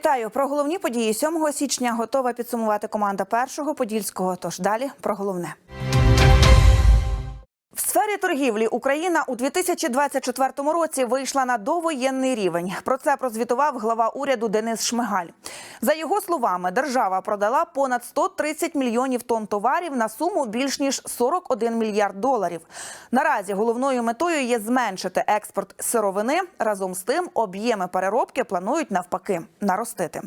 Вітаю про головні події 7 січня. Готова підсумувати команда першого подільського. Тож далі про головне. В сфері торгівлі Україна у 2024 році вийшла на довоєнний рівень. Про це прозвітував глава уряду Денис Шмигаль. За його словами, держава продала понад 130 мільйонів тонн товарів на суму більш ніж 41 мільярд доларів. Наразі головною метою є зменшити експорт сировини. Разом з тим, об'єми переробки планують навпаки наростити.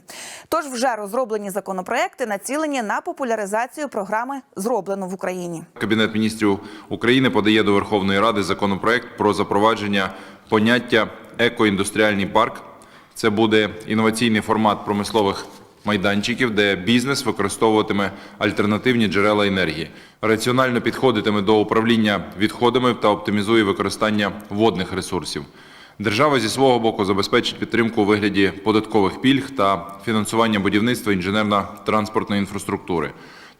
Тож вже розроблені законопроекти націлені на популяризацію програми зроблено в Україні. Кабінет міністрів України подає до Верховної Ради законопроект про запровадження поняття екоіндустріальний парк. Це буде інноваційний формат промислових майданчиків, де бізнес використовуватиме альтернативні джерела енергії, раціонально підходитиме до управління відходами та оптимізує використання водних ресурсів. Держава зі свого боку забезпечить підтримку у вигляді податкових пільг та фінансування будівництва інженерно-транспортної інфраструктури.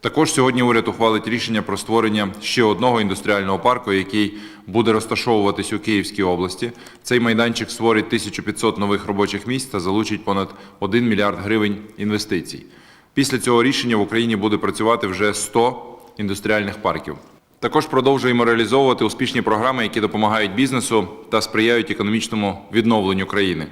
Також сьогодні уряд ухвалить рішення про створення ще одного індустріального парку, який буде розташовуватись у Київській області. Цей майданчик створить 1500 нових робочих місць та залучить понад 1 мільярд гривень інвестицій. Після цього рішення в Україні буде працювати вже 100 індустріальних парків. Також продовжуємо реалізовувати успішні програми, які допомагають бізнесу та сприяють економічному відновленню країни.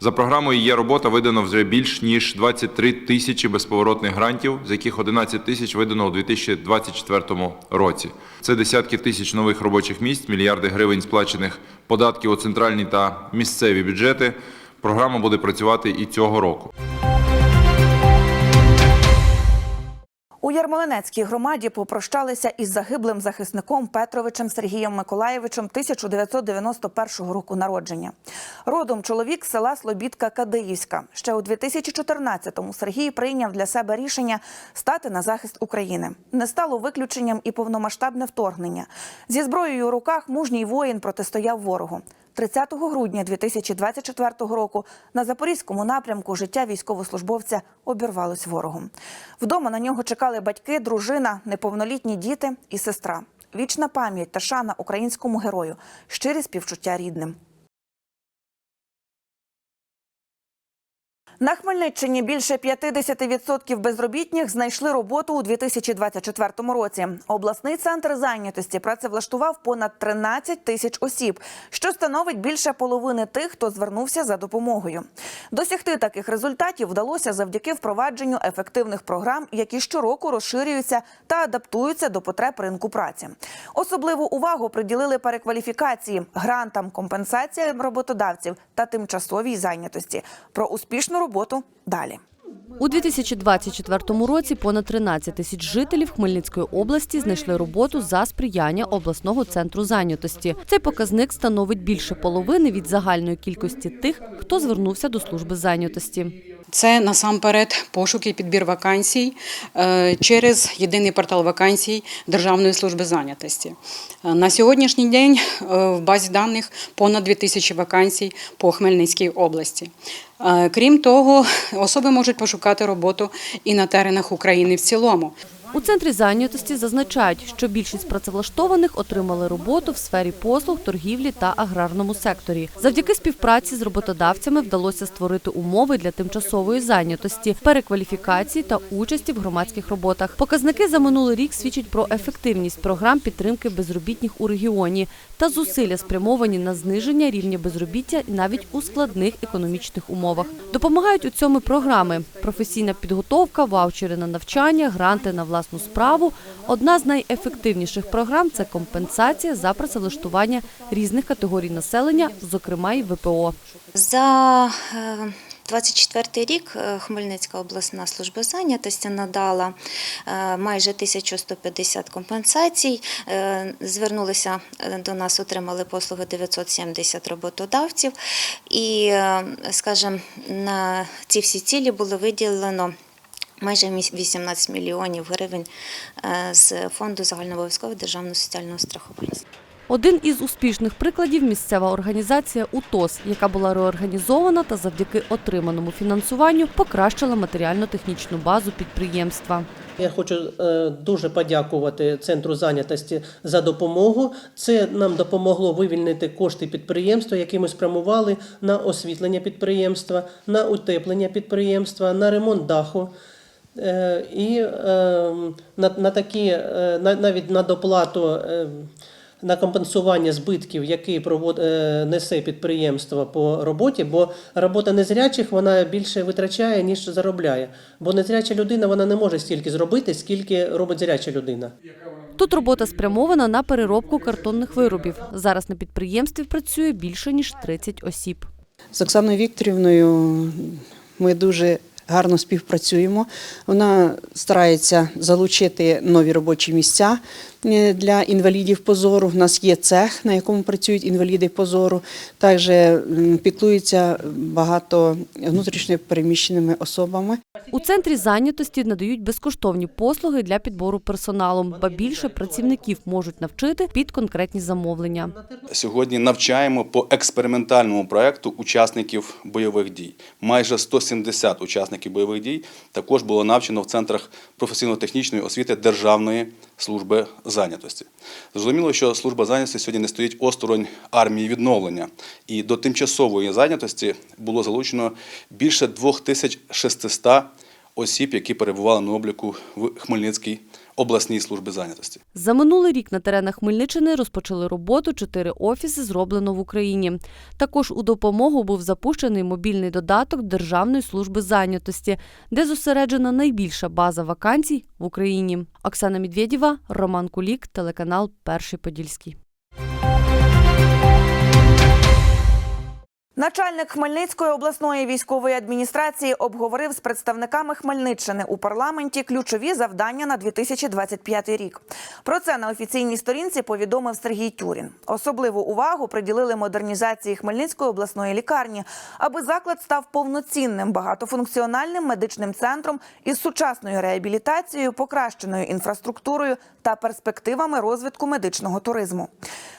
За програмою є робота видано вже більш ніж 23 тисячі безповоротних грантів, з яких 11 тисяч видано у 2024 році. Це десятки тисяч нових робочих місць, мільярди гривень сплачених податків у центральні та місцеві бюджети. Програма буде працювати і цього року. У Ярмолинецькій громаді попрощалися із загиблим захисником Петровичем Сергієм Миколаєвичем 1991 року народження. Родом чоловік села Слобідка Кадиївська. Ще у 2014-му Сергій прийняв для себе рішення стати на захист України. Не стало виключенням і повномасштабне вторгнення. Зі зброєю у руках мужній воїн протистояв ворогу. 30 грудня 2024 року на запорізькому напрямку життя військовослужбовця обірвалось ворогом. Вдома на нього чекали батьки, дружина, неповнолітні діти і сестра. Вічна пам'ять та шана українському герою, щирі співчуття рідним. На Хмельниччині більше 50% безробітних знайшли роботу у 2024 році. Обласний центр зайнятості працевлаштував понад 13 тисяч осіб, що становить більше половини тих, хто звернувся за допомогою. Досягти таких результатів вдалося завдяки впровадженню ефективних програм, які щороку розширюються та адаптуються до потреб ринку праці. Особливу увагу приділили перекваліфікації, грантам, компенсаціям роботодавців та тимчасовій зайнятості. Про успішну роботу далі. У 2024 році понад 13 тисяч жителів Хмельницької області знайшли роботу за сприяння обласного центру зайнятості. Цей показник становить більше половини від загальної кількості тих, хто звернувся до служби зайнятості. Це насамперед пошук і підбір вакансій е, через єдиний портал вакансій Державної служби зайнятості. Е, На сьогоднішній день е, в базі даних понад 2000 вакансій по Хмельницькій області. Крім того, особи можуть пошукати роботу і на теренах України в цілому. У центрі зайнятості зазначають, що більшість працевлаштованих отримали роботу в сфері послуг, торгівлі та аграрному секторі. Завдяки співпраці з роботодавцями вдалося створити умови для тимчасової зайнятості, перекваліфікації та участі в громадських роботах. Показники за минулий рік свідчать про ефективність програм підтримки безробітних у регіоні та зусилля спрямовані на зниження рівня безробіття навіть у складних економічних умовах. Допомагають у цьому програми: професійна підготовка, ваучери на навчання, гранти на власну справу. Одна з найефективніших програм це компенсація за працевлаштування різних категорій населення, зокрема й ВПО. За е, 24 рік е, Хмельницька обласна служба зайнятості надала е, майже 1150 компенсацій. Е, Звернулися е, до нас, отримали послуги 970 роботодавців. І, е, скажімо, на ці всі цілі було виділено. Майже міс- 18 мільйонів гривень е, з фонду загальнообов'язкового державного соціального страхування. Один із успішних прикладів місцева організація УТОС, яка була реорганізована та завдяки отриманому фінансуванню покращила матеріально-технічну базу підприємства. Я хочу е, дуже подякувати центру зайнятості за допомогу. Це нам допомогло вивільнити кошти підприємства, які ми спрямували на освітлення підприємства, на утеплення підприємства, на ремонт даху. Е, І е, на, на такі, е, на- навіть на доплату е, на компенсування збитків, які провод, е, несе підприємство по роботі, бо робота незрячих вона більше витрачає, ніж заробляє. Бо незряча людина вона не може стільки зробити, скільки робить зряча людина. Тут робота спрямована на переробку картонних виробів. Зараз на підприємстві працює більше ніж 30 осіб. З Оксаною Вікторівною ми дуже гарно співпрацюємо. Вона старається залучити нові робочі місця для інвалідів позору. У нас є цех, на якому працюють інваліди позору. Також м, піклується багато внутрішньо переміщеними особами. У центрі зайнятості надають безкоштовні послуги для підбору персоналу, ба більше працівників можуть навчити під конкретні замовлення. Сьогодні навчаємо по експериментальному проекту учасників бойових дій. Майже 170 учасників бойових дій також було навчено в центрах професійно-технічної освіти Державної служби зайнятості. Зрозуміло, що служба зайнятості сьогодні не стоїть осторонь армії відновлення, і до тимчасової зайнятості було залучено більше 2600 осіб, які перебували на обліку в Хмельницькій обласній службі зайнятості. За минулий рік на теренах Хмельниччини розпочали роботу чотири офіси, зроблено в Україні. Також у допомогу був запущений мобільний додаток Державної служби зайнятості, де зосереджена найбільша база вакансій в Україні. Оксана Медведєва, Роман Кулік, телеканал Перший Подільський. Начальник Хмельницької обласної військової адміністрації обговорив з представниками Хмельниччини у парламенті ключові завдання на 2025 рік. Про це на офіційній сторінці повідомив Сергій Тюрін. Особливу увагу приділили модернізації Хмельницької обласної лікарні, аби заклад став повноцінним багатофункціональним медичним центром із сучасною реабілітацією, покращеною інфраструктурою та перспективами розвитку медичного туризму.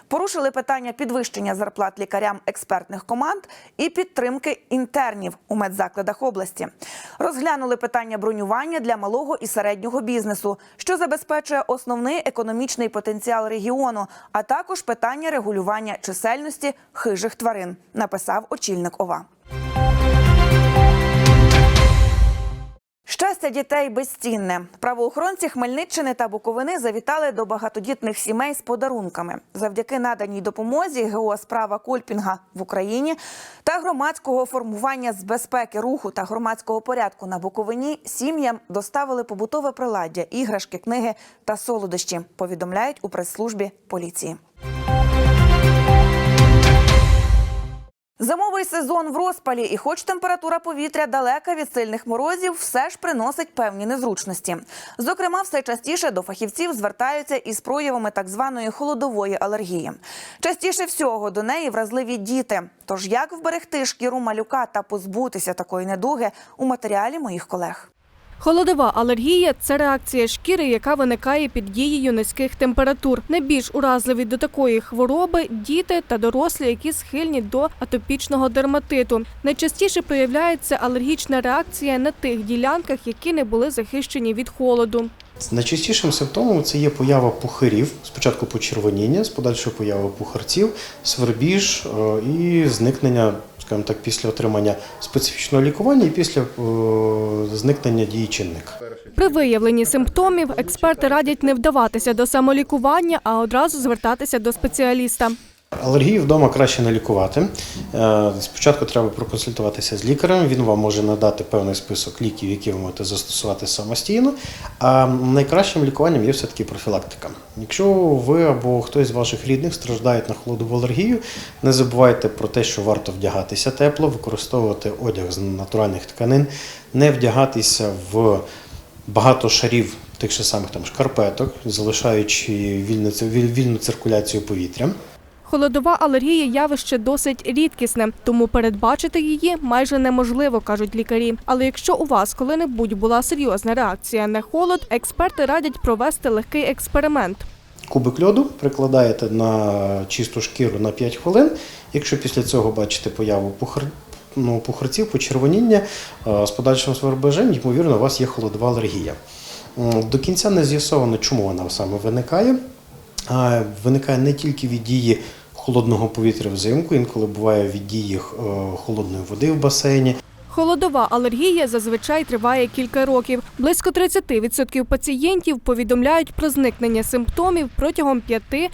Порушили питання підвищення зарплат лікарям експертних команд і підтримки інтернів у медзакладах області. Розглянули питання бронювання для малого і середнього бізнесу, що забезпечує основний економічний потенціал регіону, а також питання регулювання чисельності хижих тварин, написав очільник ОВА. Щастя дітей безцінне. Правоохоронці Хмельниччини та Буковини завітали до багатодітних сімей з подарунками. Завдяки наданій допомозі ГО справа Кольпінга в Україні та громадського формування з безпеки руху та громадського порядку на Буковині сім'ям доставили побутове приладдя, іграшки, книги та солодощі. Повідомляють у прес-службі поліції. Зимовий сезон в розпалі, і хоч температура повітря далека від сильних морозів, все ж приносить певні незручності. Зокрема, все частіше до фахівців звертаються із проявами так званої холодової алергії. Частіше всього до неї вразливі діти. Тож як вберегти шкіру малюка та позбутися такої недуги у матеріалі моїх колег. Холодова алергія це реакція шкіри, яка виникає під дією низьких температур. Найбільш уразливі до такої хвороби діти та дорослі, які схильні до атопічного дерматиту. Найчастіше проявляється алергічна реакція на тих ділянках, які не були захищені від холоду. Найчастішим симптомом це є поява пухирів, спочатку почервоніння, з подальшою появою пухарців, свербіж е, і зникнення, скажімо так, після отримання специфічного лікування і після е, зникнення дії чинника. При виявленні симптомів експерти радять не вдаватися до самолікування, а одразу звертатися до спеціаліста. Алергію вдома краще не лікувати. Е, Спочатку треба проконсультуватися з лікарем. Він вам може надати певний список ліків, які ви можете застосувати самостійно. А найкращим лікуванням є все-таки профілактика. Якщо ви або хтось з ваших рідних страждають на холодову алергію, не забувайте про те, що варто вдягатися тепло, використовувати одяг з натуральних тканин, не вдягатися в багато шарів тих же самих там шкарпеток, залишаючи вільну, вільну циркуляцію повітря. Холодова алергія явище досить рідкісне, тому передбачити її майже неможливо, кажуть лікарі. Але якщо у вас коли-небудь була серйозна реакція на холод, експерти радять провести легкий експеримент. Кубик льоду прикладаєте на чисту шкіру на 5 хвилин. Якщо після цього бачите появу пухар, ну, пухарців, почервоніння е, з подальшим свербежем, ймовірно, у вас є холодова алергія. До кінця не з'ясовано, чому вона саме виникає. Виникає не тільки від дії холодного повітря взимку, інколи буває від дії е, холодної води в басейні. Холодова алергія зазвичай триває кілька років. Близько 30% пацієнтів повідомляють про зникнення симптомів протягом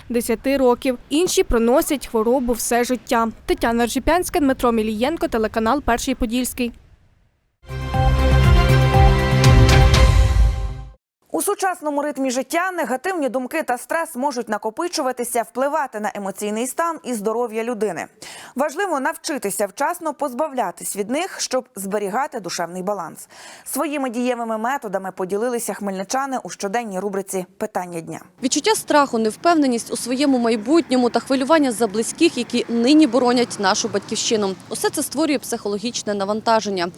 5-10 років. Інші проносять хворобу все життя. Тетяна Ржипянська, Дмитро Мілієнко, телеканал Перший Подільський. У сучасному ритмі життя негативні думки та стрес можуть накопичуватися, впливати на емоційний стан і здоров'я людини. Важливо навчитися вчасно позбавлятись від них, щоб зберігати душевний баланс. Своїми дієвими методами поділилися хмельничани у щоденній рубриці Питання дня. Відчуття страху, невпевненість у своєму майбутньому та хвилювання за близьких, які нині боронять нашу батьківщину. Усе це створює психологічне навантаження.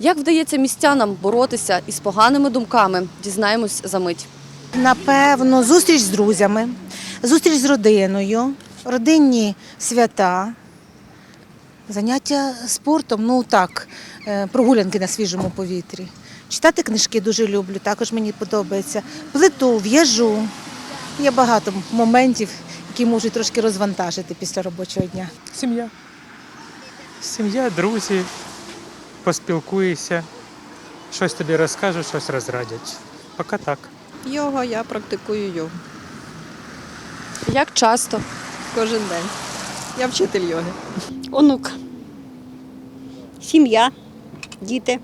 Як вдається містянам боротися із поганими думками, дізнаємось за мить. Напевно, зустріч з друзями, зустріч з родиною, родинні свята, заняття спортом, ну так, е, прогулянки на свіжому повітрі. Читати книжки дуже люблю, також мені подобається. Плиту, в'яжу. Є багато моментів, які можуть трошки розвантажити після робочого дня. Сім'я. Сім'я, друзі, поспілкуєшся, щось тобі розкажуть, щось розрадять. Поки так. Йога, я практикую йогу Як часто? кожен день. Я вчитель йоги. Онук. Сім'я, діти,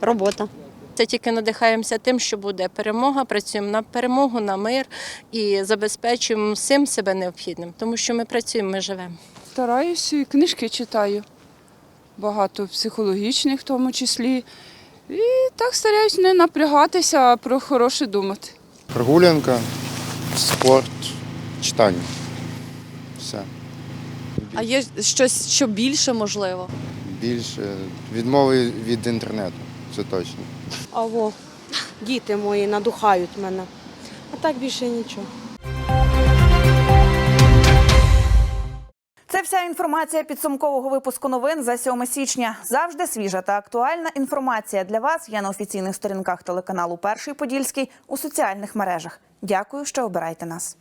робота. Це тільки надихаємося тим, що буде перемога, працюємо на перемогу, на мир і забезпечуємо всім себе необхідним, тому що ми працюємо, ми живемо. Стараюся і книжки читаю. Багато психологічних в тому числі. І так стараюсь не напрягатися, а про хороше думати. Прогулянка, спорт, читання. Все. А є щось, що більше можливо? Більше відмови від інтернету, це точно. Аво, діти мої надухають мене. А так більше нічого. Вся інформація підсумкового випуску новин за 7 січня. Завжди свіжа та актуальна інформація для вас є на офіційних сторінках телеканалу Перший Подільський у соціальних мережах. Дякую, що обираєте нас.